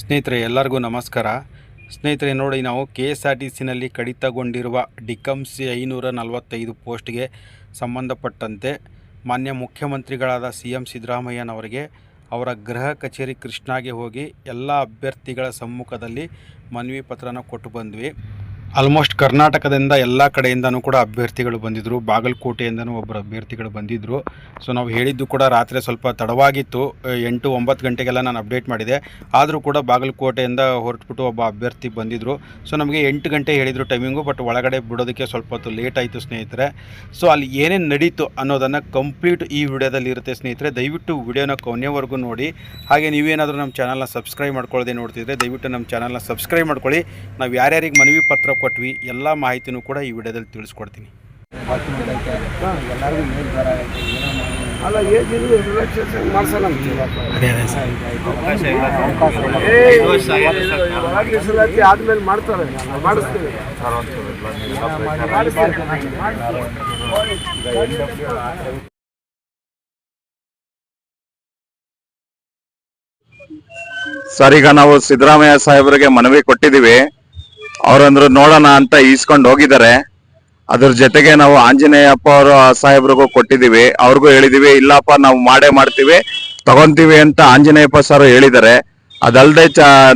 ಸ್ನೇಹಿತರೆ, ಎಲ್ಲರಿಗೂ ನಮಸ್ಕಾರ. ಸ್ನೇಹಿತರೆ, ನೋಡಿ ನಾವು ಕೆ ಎಸ್ ಆರ್ ಟಿ ಸಿನಲ್ಲಿ ಕಡಿತಗೊಂಡಿರುವ ಡಿಕಮ್ಸಿ ಐನೂರ ನಲವತ್ತೈದು ಪೋಸ್ಟ್ಗೆ ಸಂಬಂಧಪಟ್ಟಂತೆ ಮಾನ್ಯ ಮುಖ್ಯಮಂತ್ರಿಗಳಾದ ಸಿ ಎಂ ಸಿದ್ದರಾಮಯ್ಯನವರಿಗೆ ಅವರ ಗೃಹ ಕಚೇರಿ ಕೃಷ್ಣಾಗೆ ಹೋಗಿ ಎಲ್ಲ ಅಭ್ಯರ್ಥಿಗಳ ಸಮ್ಮುಖದಲ್ಲಿ ಮನವಿ ಪತ್ರನ ಕೊಟ್ಟು ಬಂದ್ವಿ. ಆಲ್ಮೋಸ್ಟ್ ಕರ್ನಾಟಕದಿಂದ ಎಲ್ಲ ಕಡೆಯಿಂದನೂ ಕೂಡ ಅಭ್ಯರ್ಥಿಗಳು ಬಂದಿದ್ದರು ಬಾಗಲಕೋಟೆಯಿಂದನೂ ಒಬ್ಬರು ಅಭ್ಯರ್ಥಿಗಳು ಬಂದಿದ್ದರು ಸೊ ನಾವು ಹೇಳಿದ್ದು ಕೂಡ ರಾತ್ರಿ ಸ್ವಲ್ಪ ತಡವಾಗಿತ್ತು. ಎಂಟು ಒಂಬತ್ತು ಗಂಟೆಗೆಲ್ಲ ನಾನು ಅಪ್ಡೇಟ್ ಮಾಡಿದೆ. ಆದರೂ ಕೂಡ ಬಾಗಲಕೋಟೆಯಿಂದ ಹೊರಟ್ಬಿಟ್ಟು ಒಬ್ಬ ಅಭ್ಯರ್ಥಿ ಬಂದಿದ್ದರು ಸೊ ನಮಗೆ ಎಂಟು ಗಂಟೆ ಹೇಳಿದರು ಟೈಮಿಂಗು ಬಟ್ ಒಳಗಡೆ ಬಿಡೋದಕ್ಕೆ ಸ್ವಲ್ಪ ಹೊತ್ತು ಲೇಟ್ ಆಯಿತು ಸ್ನೇಹಿತರೆ. ಸೊ ಅಲ್ಲಿ ಏನೇನು ನಡೀತು ಅನ್ನೋದನ್ನು ಕಂಪ್ಲೀಟ್ ಈ ವಿಡಿಯೋದಲ್ಲಿ ಇರುತ್ತೆ ಸ್ನೇಹಿತರೆ. ದಯವಿಟ್ಟು ವಿಡಿಯೋನ ಕೊನೆವರೆಗೂ ನೋಡಿ. ಹಾಗೆ ನೀವೇನಾದರೂ ನಮ್ಮ ಚಾನಲ್ನ ಸಬ್ಸ್ಕ್ರೈಬ್ ಮಾಡ್ಕೊಳ್ಳೋದೇ ನೋಡ್ತಿದ್ರೆ ದಯವಿಟ್ಟು ನಮ್ಮ ಚಾನಲ್ನ ಸಬ್ಸ್ಕ್ರೈಬ್ ಮಾಡ್ಕೊಳ್ಳಿ. ನಾವು ಯಾರ್ಯಾರಿಗೆ ಮನವಿ ಪತ್ರ ಕೊಟ್ವಿ ಎಲ್ಲ ಮಾಹಿತಿನೂ ಕೂಡ ಈ ವಿಡಿಯೋದಲ್ಲಿ ತಿಳಿಸ್ಕೊಡ್ತೀನಿ. ಆದ್ಮೇಲೆ ಮಾಡ್ತಾರೆ. ಸರ್ ಈಗ ನಾವು ಸಿದ್ದರಾಮಯ್ಯ ಸಾಹೇಬರಿಗೆ ಮನವಿ ಕೊಟ್ಟಿದೀವಿ ಅವ್ರಂದ್ರು ನೋಡೋಣ ಅಂತ ಈಸ್ಕೊಂಡು ಹೋಗಿದ್ದಾರೆ. ಅದ್ರ ಜೊತೆಗೆ ನಾವು ಆಂಜನೇಯಪ್ಪ ಅವರ ಸಾಹೇಬ್ರಿಗೂ ಕೊಟ್ಟಿದೀವಿ ಅವ್ರಿಗೂ ಹೇಳಿದೀವಿ ಇಲ್ಲಪ್ಪ, ನಾವು ಮಾಡೇ ಮಾಡ್ತೀವಿ, ತಗೊಂತೀವಿ ಅಂತ ಆಂಜನೇಯಪ್ಪ ಸರ್ ಹೇಳಿದ್ದಾರೆ. ಅದಲ್ದೆ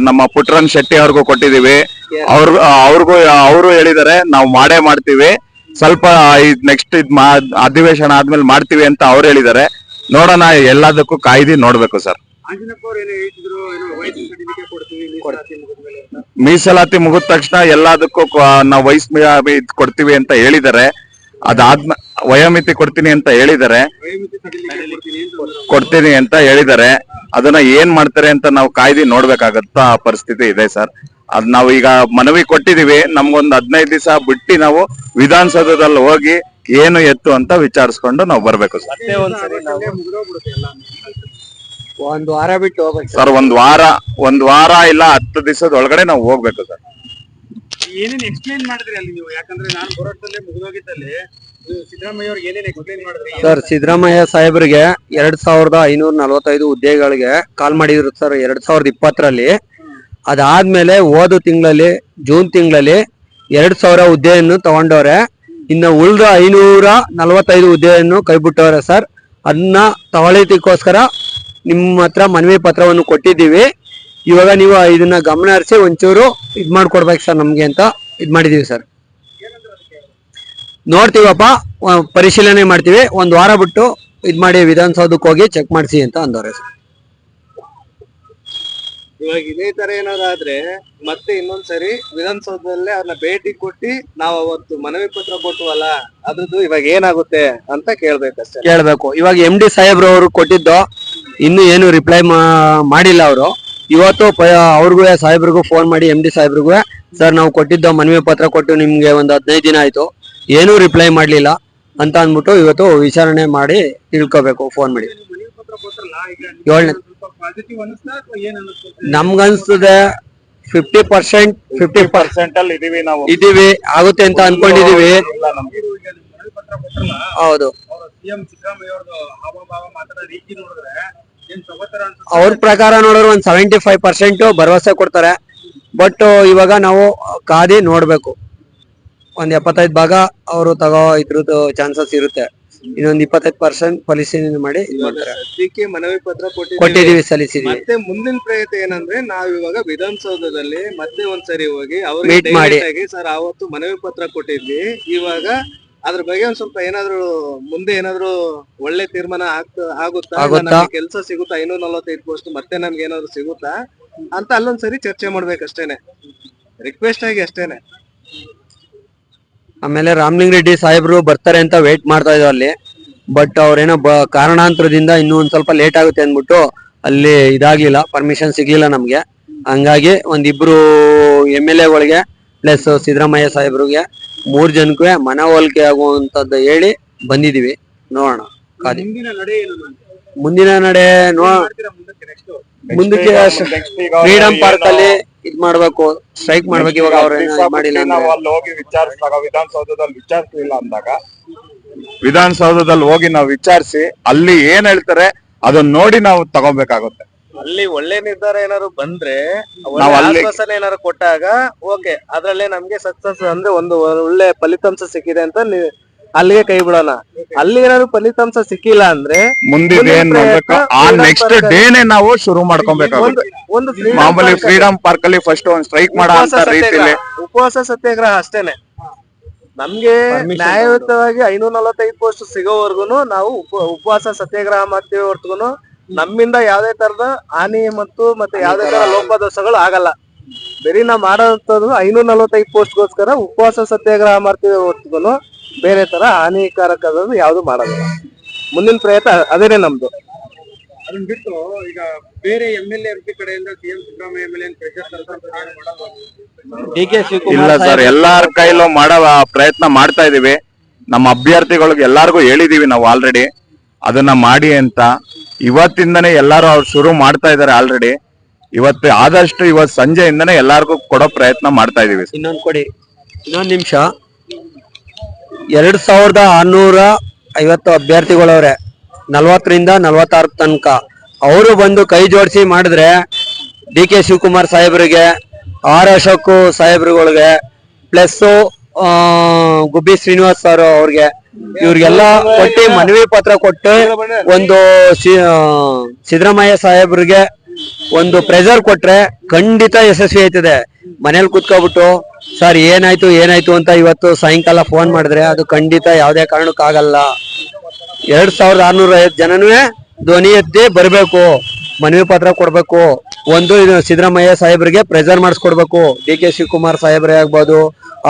ನಮ್ಮ ಪುಟ್ರನ್ ಶೆಟ್ಟಿ ಅವ್ರಿಗೂ ಕೊಟ್ಟಿದೀವಿ ಅವ್ರ, ಅವ್ರಿಗೂ, ಅವರು ಹೇಳಿದ್ದಾರೆ, ನಾವು ಮಾಡೇ ಮಾಡ್ತೀವಿ. ಸ್ವಲ್ಪ ನೆಕ್ಸ್ಟ್ ಇದ್ ಅಧಿವೇಶನ ಆದ್ಮೇಲೆ ಮಾಡ್ತೀವಿ ಅಂತ ಅವ್ರು ಹೇಳಿದ್ದಾರೆ. ನೋಡೋಣ, ಎಲ್ಲದಕ್ಕೂ ಕಾಯ್ದಿ ನೋಡ್ಬೇಕು ಸರ್. ಮೀಸಲಾತಿ ಮುಗಿದ ತಕ್ಷಣ ಎಲ್ಲದಕ್ಕೂ ಕ- ನಾವು ವಯಸ್ ಕೊಡ್ತೀವಿ ಅಂತ ಹೇಳಿದ್ದಾರೆ ಅದಾದ್ಮ ವಯೋಮಿತಿ ಕೊಡ್ತೀನಿ ಅಂತ ಹೇಳಿದ್ದಾರೆ ಕೊಡ್ತೀನಿ ಅಂತ ಹೇಳಿದ್ದಾರೆ ಅದನ್ನ ಏನ್ ಮಾಡ್ತಾರೆ ಅಂತ ನಾವು ಕಾಯ್ದಿ ನೋಡ್ಬೇಕಾಗತ್ತ ಪರಿಸ್ಥಿತಿ ಇದೆ ಸರ್. ಅದ್ ನಾವು ಈಗ ಮನವಿ ಕೊಟ್ಟಿದೀವಿ ನಮ್ಗೊಂದು ಹದಿನೈದು ದಿವಸ ಬಿಟ್ಟು ನಾವು ವಿಧಾನಸೌಧದಲ್ಲಿ ಹೋಗಿ ಏನು ಎತ್ತು ಅಂತ ವಿಚಾರಿಸ್ಕೊಂಡು ನಾವು ಬರ್ಬೇಕು ಸರ್. ಒಂದು ವಾರ ಬಿಟ್ಟು ಹೋಗ್ಬೇಕು ಸರ್. ಒಂದ್ ವಾರ ಒಂದ್ ವಾರ ಇಲ್ಲ ಹತ್ತು ದಿವಸದ ಒಳಗಡೆ ನಾವು ಹೋಗ್ಬೇಕು ಸರ್. ಏನೇನು ಎಕ್ಸ್ಪ್ಲೈನ್ ಮಾಡಿದ್ರಿ ಅಲ್ಲಿ ನೀವು? ಯಾಕಂದ್ರೆ ನಾನು ಬರೋಷ್ಟಲ್ಲೇ ಮುಗಿದೋಗಿದ್ದಲ್ಲಿ ಸಿದ್ದರಾಮಯ್ಯ ಅವ್ರಿಗೆ ಏನೇನು ಎಕ್ಸ್ಪ್ಲೇನ್ ಮಾಡಿದ್ರಿ? ಸರ್ ಸಿದ್ದರಾಮಯ್ಯ ಸಾಹೇಬರಿಗೆ ಎರಡ್ ಸಾವಿರದ ಐನೂರ ನಲವತ್ತೈದು ಹುದ್ದೆಗಳಿಗೆ ಕಾಲ್ ಮಾಡಿದ್ರು ಸರ್ ಎರಡ್ ಸಾವಿರದ ಇಪ್ಪತ್ತರಲ್ಲಿ. ಅದಾದ್ಮೇಲೆ ಹೋದ ತಿಂಗಳಲ್ಲಿ ಜೂನ್ ತಿಂಗಳಲ್ಲಿ ಎರಡ್ ಸಾವಿರ ಹುದ್ದೆಯನ್ನು ತಗೊಂಡವ್ರೆ. ಇನ್ನು ಉಳಿದ ಐನೂರ ನಲವತ್ತೈದು ಹುದ್ದೆಯನ್ನು ಕೈಬಿಟ್ಟವ್ರೆ ಸರ್. ಅದನ್ನ ತಗೊಳ್ಳಿದಕ್ಕೋಸ್ಕರ ನಿಮ್ಮ ಹತ್ರ ಮನವಿ ಪತ್ರವನ್ನು ಕೊಟ್ಟಿದ್ದೀವಿ. ಇವಾಗ ನೀವು ಇದನ್ನ ಗಮನ ಹರಿಸಿ ಒಂಚೂರು ಇದ್ ಮಾಡ್ಕೊಡ್ಬೇಕು ಸರ್ ನಮ್ಗೆ ಅಂತ ಇದು ಮಾಡಿದೀವಿ ಸರ್. ನೋಡ್ತೀವಪ್ಪ ಪರಿಶೀಲನೆ ಮಾಡ್ತೀವಿ. ಒಂದ್ ವಾರ ಬಿಟ್ಟು ಇದ್ ಮಾಡಿ ವಿಧಾನಸೌಧಕ್ಕೆ ಹೋಗಿ ಚೆಕ್ ಮಾಡಿಸಿ ಅಂತ ಅಂದವ್ರೆ ಸರ್. ಇವಾಗ ಇದೇ ತರ ಏನಾದ್ರೆ ಮತ್ತೆ ಇನ್ನೊಂದ್ಸರಿ ವಿಧಾನಸೌಧದಲ್ಲೇ ಅವ್ರನ್ನ ಭೇಟಿ ಕೊಟ್ಟಿ ನಾವ್ ಅವತ್ತು ಮನವಿ ಪತ್ರ ಕೊಟ್ಟವಲ್ಲ ಅದ್ರದ್ದು ಇವಾಗ ಏನಾಗುತ್ತೆ ಅಂತ ಕೇಳ್ಬೇಕಷ್ಟೇ ಕೇಳ್ಬೇಕು. ಇವಾಗ ಎಂ ಡಿ ಸಾಹೇಬ್ರವರು ಕೊಟ್ಟಿದ್ದು ಇನ್ನು ಏನು ರಿಪ್ಲೈ ಮಾಡಿಲ್ಲ ಅವರು. ಇವತ್ತು ಅವ್ರಿಗೂ ಸಾಹೇಬ್ರಿಗೂ ಫೋನ್ ಮಾಡಿ ಎಂ ಡಿ ಸಾಹೇಬ್ರಿಗೂ ಸರ್ ನಾವು ಕೊಟ್ಟಿದ್ದ ಮನವಿ ಪತ್ರ ಕೊಟ್ಟು ನಿಮ್ಗೆ ಒಂದು ಹದಿನೈದು ದಿನ ಆಯ್ತು. ಏನೂ ರಿಪ್ಲೈ ಮಾಡಲಿಲ್ಲ. ಅಂತ ಅಂದ್ಬಿಟ್ಟು ಇವತ್ತು ವಿಚಾರಣೆ ಮಾಡಿ ತಿಳ್ಕೊಬೇಕು ಫೋನ್ ಮಾಡಿ. ಏಳನೇ ನಮ್ಗನ್ಸ್ತದೆ ಫಿಫ್ಟಿ ಪರ್ಸೆಂಟ್ ಫಿಫ್ಟಿ ಪರ್ಸೆಂಟ್ ಅಲ್ಲಿ ಇದೀವಿ ನಾವು. ಇದೀವಿ. ಆಗುತ್ತೆ ಅಂತ ಅನ್ಕೊಂಡಿದೀವಿ. ಹೌದು. ಸಿಎಂ ಸಿದ್ದರಾಮಯ್ಯ ಅವ್ರದ್ದು ಹಾವಭಾವ ಮಾತಾಡೋ ರೀತಿ ನೋಡಿದ್ರೆ ಏನ್ ತಗೋತಾರ ಅನ್ಸುತ್ತೆ ಅವ್ರ ಪ್ರಕಾರ ನೋಡಿದ್ರೆ ಒಂದ್ ಸೆವೆಂಟಿ ಫೈವ್ ಪರ್ಸೆಂಟ್ ಭರವಸೆ ಕೊಡ್ತಾರೆ. ಬಟ್ ಇವಾಗ ನಾವು ಕಾದಿ ನೋಡ್ಬೇಕು. ಒಂದ್ ಎಪ್ಪತ್ತೈದು ಭಾಗ ಅವರು ತಗೋ ಇದ್ರದ್ದು ಚಾನ್ಸಸ್ ಇರುತ್ತೆ. ಇನ್ನೊಂದ್ ಇಪ್ಪತ್ತೈದು ಪರ್ಸೆಂಟ್ ಪರಿಶೀಲನೆ ಮಾಡಿ ಇದ್ ಮಾಡ್ತಾರೆ. ಸದ್ಯಕ್ಕೆ ಮನವಿ ಪತ್ರ ಕೊಟ್ಟಿದ್ದೀವಿ. ಕೊಟ್ಟಿದೀವಿ ಸಲ್ಲಿಸಿದೀವಿ ಮತ್ತೆ ಮುಂದಿನ ಪ್ರಯತ್ನ ಏನಂದ್ರೆ ನಾವ್ ಇವಾಗ ವಿಧಾನಸೌಧದಲ್ಲಿ ಮತ್ತೆ ಒಂದ್ಸರಿ ಹೋಗಿ ಅವ್ರಿಗೆ Meet ಮಾಡಿ. direct ಸರ್ ಅವತ್ತು ಮನವಿ ಪತ್ರ ಕೊಟ್ಟಿದ್ವಿ. ಇವಾಗ ಅದ್ರ ಬಗ್ಗೆ ಒಂದ್ ಸ್ವಲ್ಪ ಏನಾದ್ರು ಮುಂದೆ ಏನಾದ್ರು ಒಳ್ಳೆ ತೀರ್ಮಾನ ಆಗ್ತ ಆಗುತ್ತಾ? ಕೆಲಸ ಸಿಗುತ್ತಾ? ಐನೂರ ನಲವತ್ತೈದು ಪೋಸ್ಟ್ ಮತ್ತೆ ನಮ್ಗೆ ಏನಾದ್ರು ಸಿಗುತ್ತಾ? ಅಂತ ಅಲ್ಲೊಂದ್ಸರಿ ಚರ್ಚೆ ಮಾಡ್ಬೇಕಷ್ಟೇನೆ. ರಿಕ್ವೆಸ್ಟ್ ಆಗಿ ಅಷ್ಟೇನೆ. ಆಮೇಲೆ ರಾಮಲಿಂಗ ರೆಡ್ಡಿ ಸಾಹೇಬ್ರು ಬರ್ತಾರೆ ಅಂತ ವೇಟ್ ಮಾಡ್ತಾ ಇದ್ರು ಅಲ್ಲಿ. ಬಟ್ ಅವ್ರೇನೋ ಕಾರಣಾಂತರದಿಂದ ಇನ್ನೂ ಒಂದ್ ಸ್ವಲ್ಪ ಲೇಟ್ ಆಗುತ್ತೆ ಅಂದ್ಬಿಟ್ಟು ಅಲ್ಲಿ ಇದಾಗ್ಲಿಲ್ಲ. ಪರ್ಮಿಷನ್ ಸಿಗ್ಲಿಲ್ಲ ನಮ್ಗೆ. ಹಂಗಾಗಿ ಒಂದಿಬ್ರು ಎಂ ಎಲ್ ಎಗಳಿಗೆ ಪ್ಲಸ್ ಸಿದ್ದರಾಮಯ್ಯ ಸಾಹೇಬ್ರಿಗೆ ಮೂರ್ ಜನಕ್ಕೆ ಮನವೊಲಿಕೆ ಆಗುವಂತದ್ದು ಹೇಳಿ ಬಂದಿದೀವಿ. ನೋಡೋಣ. ಮುಂದಿನ ನಡೆ ಏನು ಮುಂದಿನ ನಡೆ ನೋ ಮುಂದಕ್ಕೆ ನೆಕ್ಸ್ಟ್ ಫ್ರೀಡಂ ಪಾರ್ಕ್ ಅಲ್ಲಿ ಇದ್ ಮಾಡ್ಬೇಕು. ಸ್ಟ್ರೈಕ್ ಮಾಡ್ಬೇಕು. ಇವಾಗ ಅವ್ರ ಮಾಡಿಲ್ಲ ನಾವು ಅಲ್ಲಿ ಹೋಗಿ ವಿಚಾರಿಸಿದಾಗ ವಿಧಾನಸೌಧದಲ್ಲಿ ವಿಚಾರಿಸಲಿಲ್ಲ ಅಂದಾಗ ವಿಧಾನಸೌಧದಲ್ಲಿ ಹೋಗಿ ನಾವು ವಿಚಾರಿಸಿ ಅಲ್ಲಿ ಏನ್ ಹೇಳ್ತಾರೆ ಅದನ್ನ ನೋಡಿ ನಾವು ತಗೋಬೇಕಾಗುತ್ತೆ. ಅಲ್ಲಿ ಒಳ್ಳೆ ನಿರ್ಧಾರ ಏನಾದ್ರು ಬಂದ್ರೆ ನಾವು ಅಲ್ಲಿ- ಆಶ್ವಾಸನೆ ಏನಾದ್ರು ಕೊಟ್ಟಾಗ ಓಕೆ ಅದ್ರಲ್ಲೇ ನಮ್ಗೆ ಸಕ್ಸಸ್ ಅಂದ್ರೆ ಒಂದು ಒಳ್ಳೆ ಫಲಿತಾಂಶ ಸಿಕ್ಕಿದೆ ಅಂತ ಅಲ್ಲಿಗೆ ಕೈ ಬಿಡೋಣ. ಅಲ್ಲಿ ಏನಾದ್ರು ಫಲಿತಾಂಶ ಸಿಕ್ಕಿಲ್ಲ ಅಂದ್ರೆ ಮಾಡ್ಬೇಕು? ಆ ನೆಕ್ಸ್ಟ್ ಡೇನೆ ನಾವು ಶುರು ಮಾಡ್ಕೊಬೇಕಾಗುತ್ತೆ. ಒಂದು ಒಂದು freedom ಮಾಮೂಲಿ park ಫ್ರೀಡಮ್ ಪಾರ್ಕ್ ಅಲ್ಲಿ ಫಸ್ಟ್ ಒಂದ್ ಸ್ಟ್ರೈಕ್ ಮಾಡೋ ಉಪವಾಸ ಅಂತ ರೀತಿಲಿ. ಸತ್ಯಾಗ್ರಹ. ಉಪವಾಸ ಸತ್ಯಾಗ್ರಹ ಅಷ್ಟೇನೆ. ನಮ್ಗೆ ನ್ಯಾಯಯುತವಾಗಿ ಐನೂರ ನಲವತ್ತೈದು ಪೋಸ್ಟ್ ಸಿಗೋವರ್ಗುನು ನಾವು ಉಪ- ಉಪವಾಸ ಸತ್ಯಾಗ್ರಹ ಮಾಡ್ತೀವಿ ಹೊರತುಗುನು ನಮ್ಮಿಂದ ಯಾವ್ದೇ ತರದ ಹಾನಿ ಮತ್ತು ಮತ್ತೆ ಯಾವ್ದೇ ತರ ಲೋಪದೋಷಗಳು ಆಗಲ್ಲ. ಬರೀ ನಾವು ಮಾಡೋದು ಐನೂರ ನಲವತ್ತೈದು ಪೋಸ್ಟ್ ಗೋಸ್ಕರ ಉಪವಾಸ ಸತ್ಯಾಗ್ರಹ ಮಾಡ್ತೀವಿ ಹೊರತುಗುನು ಬೇರೆ ತರ ಹಾನಿಕಾರಕ ಯಾವ್ದು ಮಾಡೋದಿಲ್ಲ ಮುಂದಿನ ಪ್ರಯತ್ನ ಅದೇನೆ ನಮ್ದು. ಅದನ್ನ ಬಿಟ್ಟು ಈಗ ಬೇರೆ ಎಂ ಎಲ್ ಎಂ ಪಿ ಕಡೆಯಿಂದ ಸಿಎಂ ಸಿದ್ದರಾಮಯ್ಯ ಮೇಲೆ ಡಿ ಕೆ ಇಲ್ಲ ಸರ್ ಎಲ್ಲಾರ ಕೈಲೂ ಮಾಡೋ ಪ್ರಯತ್ನ ಮಾಡ್ತಾ ಇದೀವಿ. ನಮ್ಮ ಅಭ್ಯರ್ಥಿಗಳಿಗೆ ಎಲ್ಲಾರ್ಗು ಹೇಳಿದೀವಿ ನಾವು ಆಲ್ರೆಡಿ ಅದನ್ನ ಮಾಡಿ ಅಂತ. ಇವತ್ತಿಂದನೇ ಎಲ್ಲಾರು ಅವ್ರು ಶುರು ಮಾಡ್ತಾ ಇದಾರೆ ಆಲ್ರೆಡಿ ಇವತ್ತು ಆದಷ್ಟು ಇವತ್ ಸಂಜೆಯಿಂದನೇ ಎಲ್ಲಾರ್ಗು ಕೊಡೋ ಪ್ರಯತ್ನ ಮಾಡ್ತಾ ಇದೀವಿ. ಇನ್ನೊಂದ್ ಕೊಡಿ, ಇನ್ನೊಂದ್ ನಿಮಿಷ. ಎರಡ್ ಸಾವಿರದ ಆರ್ನೂರ ಐವತ್ತು ಅಭ್ಯರ್ಥಿಗಳವ್ರೆ, ನಲ್ವತ್ತರಿಂದ ನಲ್ವತ್ತಾರ ತನಕ. ಅವರು ಬಂದು ಕೈ ಜೋಡಿಸಿ ಮಾಡಿದ್ರೆ ಡಿ ಕೆ ಶಿವಕುಮಾರ್ ಸಾಹೇಬ್ರಿಗೆ, ಆರ್ ಅಶೋಕ್ ಸಾಹೇಬ್ರುಗಳಿಗೆ ಪ್ಲಸ್ ಗುಬ್ಬಿ ಶ್ರೀನಿವಾಸ್ ಸರ್ ಅವ್ರಿಗೆ, ಇವ್ರಿಗೆಲ್ಲ ಕೊಟ್ಟು ಮನವಿ ಪತ್ರ ಕೊಟ್ಟು ಒಂದು ಸಿದ್ದರಾಮಯ್ಯ ಸಾಹೇಬ್ರಿಗೆ ಒಂದು ಪ್ರೆಸರ್ ಕೊಟ್ರೆ ಖಂಡಿತ ಯಶಸ್ವಿ ಆಯ್ತದೆ. ಮನೇಲಿ ಕುತ್ಕೊಬಿಟ್ಟು, ಸರ್, ಏನಾಯ್ತು ಏನಾಯ್ತು ಅಂತ ಇವತ್ತು ಸಾಯಂಕಾಲ ಫೋನ್ ಮಾಡಿದ್ರೆ ಅದು ಖಂಡಿತ ಯಾವುದೇ ಕಾರಣಕ್ಕಾಗಲ್ಲ. ಎರಡ್ ಸಾವಿರದ ಆರ್ನೂರ ಐವತ್ತು ಜನನೂ ಧ್ವನಿ ಎತ್ತಿ ಬರಬೇಕು, ಮನವಿ ಪತ್ರ ಕೊಡ್ಬೇಕು. ಒಂದು ಸಿದ್ದರಾಮಯ್ಯ ಸಾಹೇಬ್ರಿಗೆ ಪ್ರೆಸರ್ ಮಾಡಿಸ್ಕೊಡ್ಬೇಕು. ಡಿ ಕೆ ಶಿವಕುಮಾರ್ ಸಾಹೇಬ್ರೆ ಆಗ್ಬೋದು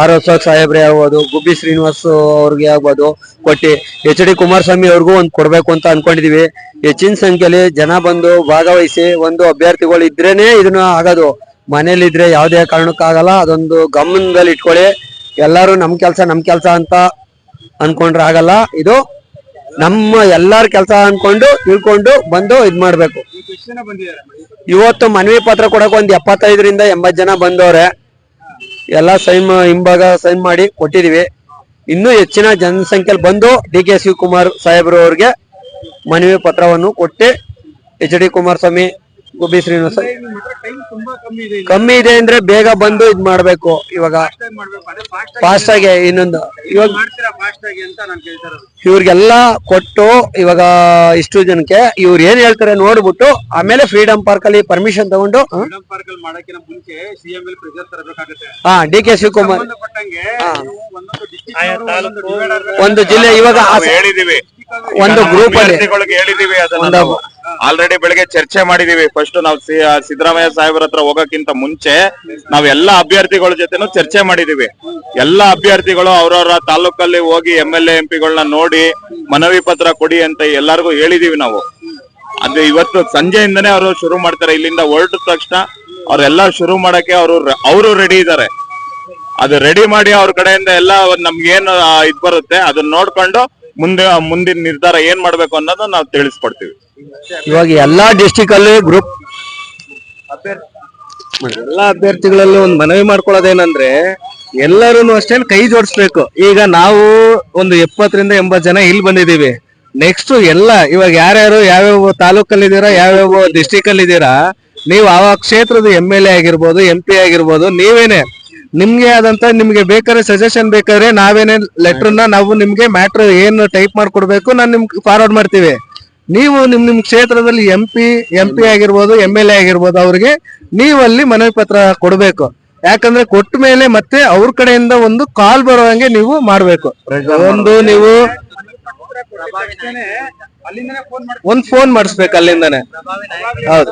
ಆರ್ ಎಸ್ ಸಾಹೇಬ್ರೆ ಆಗ್ಬೋದು ಗುಬ್ಬಿ ಶ್ರೀನಿವಾಸ್ ಅವ್ರಿಗೆ ಆಗ್ಬೋದು ಕೊಟ್ಟಿ ಎಚ್ ಡಿ ಕುಮಾರಸ್ವಾಮಿ ಅವ್ರಿಗೂ ಒಂದು ಕೊಡಬೇಕು ಅಂತ ಅನ್ಕೊಂಡಿದೀವಿ. ಹೆಚ್ಚಿನ ಸಂಖ್ಯೆಯಲ್ಲಿ ಜನ ಬಂದು ಭಾಗವಹಿಸಿ ಒಂದು ಅಭ್ಯರ್ಥಿಗಳು ಇದ್ರೇನೆ ಇದನ್ನ ಆಗೋದು. ಮನೇಲಿದ್ರೆ ಯಾವುದೇ ಕಾರಣಕ್ಕಾಗಲ್ಲ ಅದೊಂದು ಗಮನದಲ್ಲಿ ಇಟ್ಕೊಳ್ಳಿ. ಎಲ್ಲರೂ ನಮ್ಮ ಕೆಲಸ ನಮ್ಮ ಕೆಲಸ ಅಂತ ಅನ್ಕೊಂಡ್ರೆ ಆಗಲ್ಲ. ಇದು ನಮ್ಮ ಎಲ್ಲಾರ ಕೆಲಸ ಅನ್ಕೊಂಡು ತಿಳ್ಕೊಂಡು ಬಂದು ಇದ್ ಮಾಡ್ಬೇಕು. ಇವತ್ತು ಮನವಿ ಪತ್ರ ಕೊಡಕ್ ಒಂದ್ ಎಪ್ಪತ್ತೈದರಿಂದ ಎಂಬತ್ ಜನ ಬಂದವ್ರೆ. ಎಲ್ಲ ಸೈನ್ ಹಿಂಭಾಗ ಸೈನ್ ಮಾಡಿ ಕೊಟ್ಟಿದೀವಿ. ಇನ್ನೂ ಹೆಚ್ಚಿನ ಜನಸಂಖ್ಯೆಯಲ್ಲಿ ಬಂದು ಡಿ ಕೆ ಶಿವಕುಮಾರ್ ಸಾಹೇಬ್ರು ಅವ್ರಿಗೆ ಮನವಿ ಪತ್ರವನ್ನು ಕೊಟ್ಟು ಎಚ್ ಡಿ ಕುಮಾರಸ್ವಾಮಿ ಗುಬ್ಬಿ ಶ್ರೀನಿವಾಸ ಕಮ್ಮಿ ಇದೆ ಅಂದ್ರೆ ಬೇಗ ಬಂದು ಇದ್ ಮಾಡ್ಬೇಕು ಇವಾಗ. ಫಾಸ್ಟ್ ಆಗಿ ಇನ್ನೊಂದು. ಇವಾಗ ಇವ್ರಿಗೆಲ್ಲ ಕೊಟ್ಟು ಇವಾಗ ಇಷ್ಟು ಜನಕ್ಕೆ ಇವ್ರು ಏನ್ ಹೇಳ್ತಾರೆ ನೋಡ್ಬಿಟ್ಟು ಆಮೇಲೆ ಫ್ರೀಡಮ್ ಪಾರ್ಕ್ ಅಲ್ಲಿ ಪರ್ಮಿಷನ್ ತಗೊಂಡು ಹ? D K Shivakumar. ಒಂದು ಜಿಲ್ಲೆ ಇವಾಗ ಆ- ಹೇಳಿದೀವಿ. ಒಂದು ಗ್ರೂಪ್ ಅಲ್ಲಿ ಅಭ್ಯರ್ಥಿಗಳಿಗೆ ಹೇಳಿದೀವಿ ಅದನ್ನ ಆಲ್ರೆಡಿ ಬೆಳಗ್ಗೆ ಚರ್ಚೆ ಮಾಡಿದೀವಿ. ಫಸ್ಟ್ ನಾವು ಸಿದ್ದರಾಮಯ್ಯ ಸಾಹೇಬ್ರ ಹತ್ರ ಹೋಗಕ್ಕಿಂತ ಮುಂಚೆ ನಾವ್ ಎಲ್ಲಾ ಅಭ್ಯರ್ಥಿಗಳ ಜೊತೆನೂ ಚರ್ಚೆ ಮಾಡಿದೀವಿ. ಎಲ್ಲಾ ಅಭ್ಯರ್ಥಿಗಳು ಅವ್ರವ್ರ ತಾಲೂಕಲ್ಲಿ ಹೋಗಿ ಎಂ ಎಲ್ ಎ ಎಂ ಪಿಗಳನ್ನ ನೋಡಿ ಮನವಿ ಪತ್ರ ಕೊಡಿ ಅಂತ ಎಲ್ಲಾರ್ಗು ಹೇಳಿದೀವಿ ನಾವು. ಅದು ಇವತ್ತು ಸಂಜೆಯಿಂದನೇ ಅವರು ಶುರು ಮಾಡ್ತಾರೆ. ಇಲ್ಲಿಂದ ಹೊರಟ ತಕ್ಷಣ ಅವ್ರೆಲ್ಲ ಶುರು ಮಾಡಕ್ಕೆ ಅವರು ಅವರು ರೆಡಿ ಇದ್ದಾರೆ ಅದು ರೆಡಿ ಮಾಡಿ ಅವ್ರ ಕಡೆಯಿಂದ ಎಲ್ಲ ಒಂದ್ ನಮ್ಗೇನು ಇದ್ ಬರುತ್ತೆ ಅದನ್ನ ನೋಡ್ಕೊಂಡು ಮುಂದೆ ಮುಂದಿನ ನಿರ್ಧಾರ ಏನ್ ಮಾಡ್ಬೇಕು ಅನ್ನೋದನ್ನ ನಾವು ತಿಳಿಸ್ಕೊಡ್ತೀವಿ. ಇವಾಗ ಎಲ್ಲಾ ಡಿಸ್ಟಿಕ್ ಅಲ್ಲಿ ಗ್ರೂಪ್ ಎಲ್ಲಾ ಅಭ್ಯರ್ಥಿಗಳಲ್ಲೂ ಒಂದು ಮನವಿ ಮಾಡ್ಕೊಳ್ಳೋದೇನಂದ್ರೆ ಎಲ್ಲರೂ ಅಷ್ಟೇ ಕೈ ಜೋಡಿಸ್ಬೇಕು. ಈಗ ನಾವು ಒಂದು ಎಪ್ಪತ್ತರಿಂದ ಎಂಬತ್ ಜನ ಇಲ್ಲಿ ಬಂದಿದೀವಿ ನೆಕ್ಸ್ಟ್ ಎಲ್ಲ ಇವಾಗ ಯಾರ್ಯಾರು ಯಾವ್ಯಾವ ತಾಲೂಕಲ್ಲಿ ಇದೀರಾ ಯಾವ್ಯಾವ ಡಿಸ್ಟಿಕ್ ಅಲ್ಲಿ ಇದ್ದೀರಾ ನೀವು ಆ ಕ್ಷೇತ್ರದ ಎಂ ಎಲ್ ಎ ಆಗಿರ್ಬೋದು ಎಂ ಪಿ ಆಗಿರ್ಬೋದು, ನೀವೇನೆ ನಿಮ್ಗೆ ಆದಂತ ನಿಮ್ಗೆ ಬೇಕಾದ್ರೆ ಸಜೆಷನ್ ಬೇಕಾದ್ರೆ ನಾವೇನೇ ಲೆಟರ್ನ ನಾವು ನಿಮ್ಗೆ ಮ್ಯಾಟ್ರ್ ಏನು ಟೈಪ್ ಮಾಡ್ಕೊಡ್ಬೇಕು ನಾನು ನಿಮ್ಗೆ ಫಾರ್ವರ್ಡ್ ಮಾಡ್ತೀವಿ. ನೀವು ನಿಮ್ ನಿಮ್ ಕ್ಷೇತ್ರದಲ್ಲಿ ಎಂ ಪಿ ಎಂ ಪಿ ಆಗಿರ್ಬೋದು ಎಂ ಎಲ್ ಎ ಆಗಿರ್ಬೋದು ಅವ್ರಿಗೆ ನೀವು ಅಲ್ಲಿ ಮನವಿ ಪತ್ರ ಕೊಡ್ಬೇಕು. ಯಾಕಂದ್ರೆ ಕೊಟ್ಟ ಮೇಲೆ ಮತ್ತೆ ಅವ್ರ ಕಡೆಯಿಂದ ಒಂದು ಕಾಲ್ ಬರುವಂಗೆ ನೀವು ಮಾಡ್ಬೇಕು. ಒಂದು ನೀವು ಒಂದ್ ಫೋನ್ ಮಾಡಿಸ್ಬೇಕು ಅಲ್ಲಿಂದಾನೆ. ಹೌದು.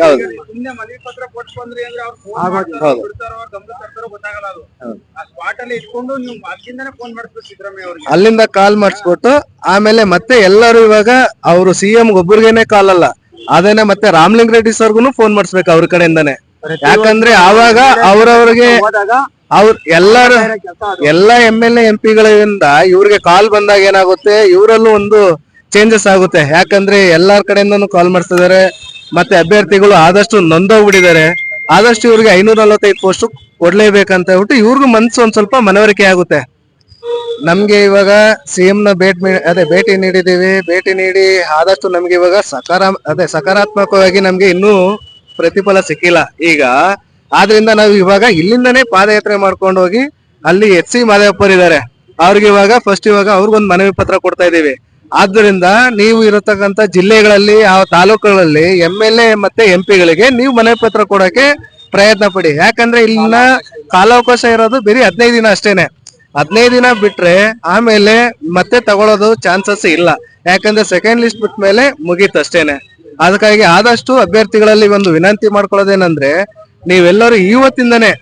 ಹೌದು. ಸುಮ್ನೆ ಮನವಿ ಪತ್ರ ಕೊಟ್ಟು ಬಂದ್ರಿ ಅಂದ್ರೆ ಅವ್ರು ಫೋನ್ ಬಿಡ್ತಾರೋ ಗಮನ ತರ್ತಾರೋ ಆ ಸ್ಪಾಟ್ ಅಲ್ಲಿ ಇಟ್ಕೊಂಡು ನೀವು ಅಲ್ಲಿಂದನೇ ಫೋನ್ ಮಾಡಿಸ್ಬೇಕು ಸಿದ್ದರಾಮಯ್ಯ ಅವ್ರಿಗೆ. ಅಲ್ಲಿಂದ ಕಾಲ್ ಮಾಡಿಸ್ಬಿಟ್ಟು ಆಮೇಲೆ ಮತ್ತೆ ಎಲ್ಲರೂ ಇವಾಗ ಅವರು ಸಿ ಎಂ ಒಬ್ಬರಿಗೇನೆ ಕಾಲ್ ಅಲ್ಲ. ಅದೇನೆ ಮತ್ತೆ ರಾಮ್ಲಿಂಗ್ ರೆಡ್ಡಿ ಸರ್ಗುನು ಫೋನ್ ಮಾಡಿಸ್ಬೇಕು ಅವ್ರ ಕಡೆಯಿಂದಾನೆ. ಯಾಕಂದ್ರೆ ಆವಾಗ ಅವ್ರವ್ರಿಗೆ ಅವ್ರ ಎಲ್ಲಾರು ಎಲ್ಲ ಎಂ ಎಲ್ ಎಂ ಪಿಗಳಿಂದ ಇವ್ರಿಗೆ ಕಾಲ್ ಬಂದಾಗ ಏನಾಗುತ್ತೆ ಇವರಲ್ಲೂ ಒಂದು ಚೇಂಜಸ್ ಆಗುತ್ತೆ. ಯಾಕಂದ್ರೆ ಎಲ್ಲಾರ ಕಡೆಯಿಂದನು ಕಾಲ್ ಮಾಡಿಸ್ತಿದಾರೆ ಮತ್ತೆ ಅಭ್ಯರ್ಥಿಗಳು ಆದಷ್ಟು ನೊಂದೋಗ್ಬಿಟ್ಟಿದ್ದಾರೆ. ಆದಷ್ಟು ಇವ್ರಿಗೆ ಐನೂರ ನಲ್ವತ್ತೈದು ಪೋಸ್ಟ್ ಕೊಡ್ಲೇಬೇಕಂತ ಹೇಳ್ಬಿಟ್ಟು ಇವ್ರಿಗೂ ಮನ್ಸು ಒಂದ್ ಸ್ವಲ್ಪ ಮನವರಿಕೆ ಆಗುತ್ತೆ. ನಮ್ಗೆ ಇವಾಗ ಸಿಎಂ ನ ಭೇಟಿ ಅದೇ ಭೇಟಿ ನೀಡಿದೀವಿ ಭೇಟಿ ನೀಡಿ ಆದಷ್ಟು ನಮ್ಗೆ ಇವಾಗ ಸಕಾರ ಅದೇ ಸಕಾರಾತ್ಮಕವಾಗಿ ನಮ್ಗೆ ಇನ್ನೂ ಪ್ರತಿಫಲ ಸಿಕ್ಕಿಲ್ಲ. ಈಗ ಆದ್ರಿಂದ ನಾವು ಇವಾಗ ಇಲ್ಲಿಂದನೇ ಪಾದಯಾತ್ರೆ ಮಾಡ್ಕೊಂಡು ಹೋಗಿ ಅಲ್ಲಿ ಎಚ್ ಸಿ ಮಾದೇವಪ್ಪರ್ ಇದಾರೆ ಅವ್ರಿಗೆ ಇವಾಗ ಫಸ್ಟ್ ಇವಾಗ ಅವ್ರಿಗೊಂದು ಮನವಿ ಪತ್ರ ಕೊಡ್ತಾ ಇದೀವಿ ಆದ್ರಿಂದ ನೀವು ಇರತಕ್ಕಂತ ಜಿಲ್ಲೆಗಳಲ್ಲಿ, ಆ ತಾಲೂಕುಗಳಲ್ಲಿ ಎಂ ಎಲ್ ಎ ಮತ್ತೆ ಎಂ ಪಿಗಳಿಗೆ ನೀವು ಮನವಿ ಪತ್ರ ಕೊಡಕ್ಕೆ ಪ್ರಯತ್ನ ಪಡಿ. ಯಾಕಂದ್ರೆ ಇಲ್ಲಿನ ಕಾಲಾವಕಾಶ ಇರೋದು ಬರೀ ಹದಿನೈದು ದಿನ ಅಷ್ಟೇನೆ. ಹದಿನೈದು ದಿನ ಬಿಟ್ರೆ ಆಮೇಲೆ ಮತ್ತೆ ತಗೊಳ್ಳೋದು ಚಾನ್ಸಸ್ ಇಲ್ಲ. ಯಾಕಂದ್ರೆ ಸೆಕೆಂಡ್ ಲಿಸ್ಟ್ ಬಿಟ್ಟ ಮೇಲೆ ಮುಗೀತು ಅಷ್ಟೇನೆ. ಅದಕ್ಕಾಗಿ ಆದಷ್ಟು ಅಭ್ಯರ್ಥಿಗಳಲ್ಲಿ ಒಂದು ವಿನಂತಿ ಮಾಡ್ಕೊಳ್ಳೋದೇನಂದ್ರೆ ನೀವೆಲ್ಲರೂ ಇವತ್ತಿಂದನೇ